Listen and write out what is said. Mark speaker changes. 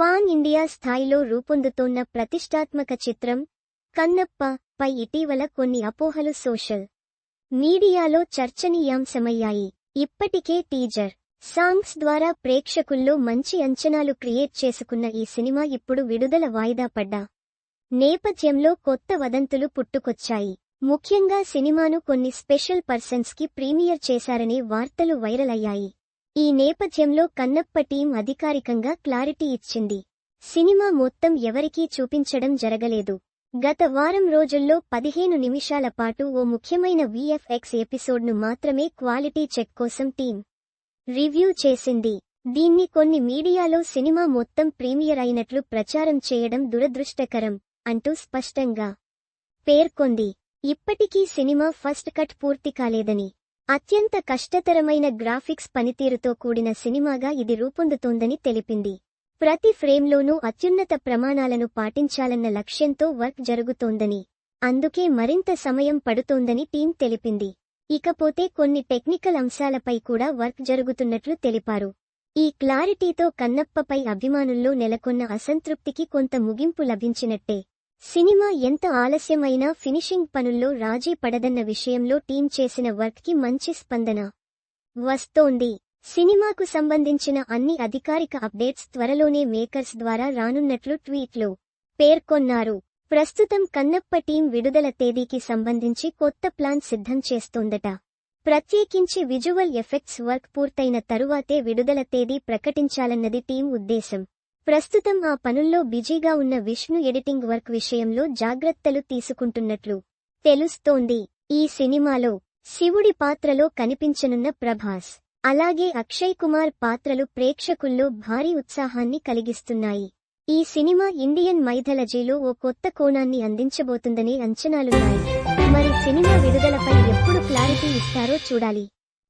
Speaker 1: Pan India స్థాయిలో రూపొందుతోన్న ప్రతిష్టాత్మక చిత్రం కన్నప్ప పై ఇటీవల కొన్ని అపోహలు సోషల్ మీడియాలో చర్చనీయాంశమయ్యాయి. ఇప్పటికే టీజర్ సాంగ్స్ ద్వారా ప్రేక్షకుల్లో మంచి అంచనాలు క్రియేట్ చేసుకున్న ఈ సినిమా ఇప్పుడు విడుదల వాయిదా పడ్డా నేపథ్యంలో కొత్త వదంతులు పుట్టుకొచ్చాయి. ముఖ్యంగా సినిమాను కొన్ని స్పెషల్ పర్సన్స్కి ప్రీమియర్ చేశారనే వార్తలు వైరల్ అయ్యాయి. ఈ నేపథ్యంలో కన్నప్ప టీం అధికారికంగా క్లారిటీ ఇచ్చింది. సినిమా మొత్తం ఎవరికీ చూపించడం జరగలేదు. గత వారం రోజుల్లో పదిహేను నిమిషాల పాటు ఓ ముఖ్యమైన విఎఫ్ఎక్స్ ఎపిసోడ్ను మాత్రమే క్వాలిటీ చెక్ కోసం టీం రివ్యూ చేసింది. దీన్ని కొన్ని మీడియాలో సినిమా మొత్తం ప్రీమియర్ అయినట్లు ప్రచారం చేయడం దురదృష్టకరం అంటూ స్పష్టంగా పేర్కొంది. ఇప్పటికీ సినిమా ఫస్ట్ కట్ పూర్తి కాలేదని అత్యంత కష్టతరమైన గ్రాఫిక్స్ పనితీరుతో కూడిన సినిమాగా ఇది రూపొందుతోందని తెలిపింది. ప్రతి ఫ్రేమ్లోనూ అత్యున్నత ప్రమాణాలను పాటించాలన్న లక్ష్యంతో వర్క్ జరుగుతోందని అందుకే మరింత సమయం పడుతోందని టీం తెలిపింది. ఇకపోతే కొన్ని టెక్నికల్ అంశాలపై కూడా వర్క్ జరుగుతున్నట్లు తెలిపారు. ఈ క్లారిటీతో కన్నప్పపై అభిమానుల్లో నెలకొన్న అసంతృప్తికి కొంత ముగింపు లభించినట్టే. సినిమా ఎంత ఆలస్యమైనా ఫినిషింగ్ పనుల్లో రాజీ పడదన్న విషయంలో టీం చేసిన వర్క్కి మంచి స్పందన వస్తోంది. సినిమాకు సంబంధించిన అన్ని అధికారిక అప్డేట్స్ త్వరలోనే మేకర్స్ ద్వారా రానున్నట్లు ట్వీట్లో పేర్కొన్నారు. ప్రస్తుతం కన్నప్ప టీం విడుదల తేదీకి సంబంధించి కొత్త ప్లాన్ సిద్ధం చేస్తోందట. ప్రత్యేకించి విజువల్ ఎఫెక్ట్స్ వర్క్ పూర్తయిన తరువాతే విడుదల తేదీ ప్రకటించాలన్నది టీం ఉద్దేశం. ప్రస్తుతం ఆ పనుల్లో బిజీగా ఉన్న విష్ణు ఎడిటింగ్ వర్క్ విషయంలో జాగ్రత్తలు తీసుకుంటున్నట్లు తెలుస్తోంది. ఈ సినిమాలో శివుడి పాత్రలో కనిపించనున్న ప్రభాస్ అలాగే అక్షయ్ కుమార్ పాత్రలు ప్రేక్షకుల్లో భారీ ఉత్సాహాన్ని కలిగిస్తున్నాయి. ఈ సినిమా ఇండియన్ మైథలజీలో ఓ కొత్త కోణాన్ని అందించబోతుందనే అంచనాలున్నాయి. మరి సినిమా విడుదలపై ఎప్పుడు క్లారిటీ ఇస్తారో చూడాలి.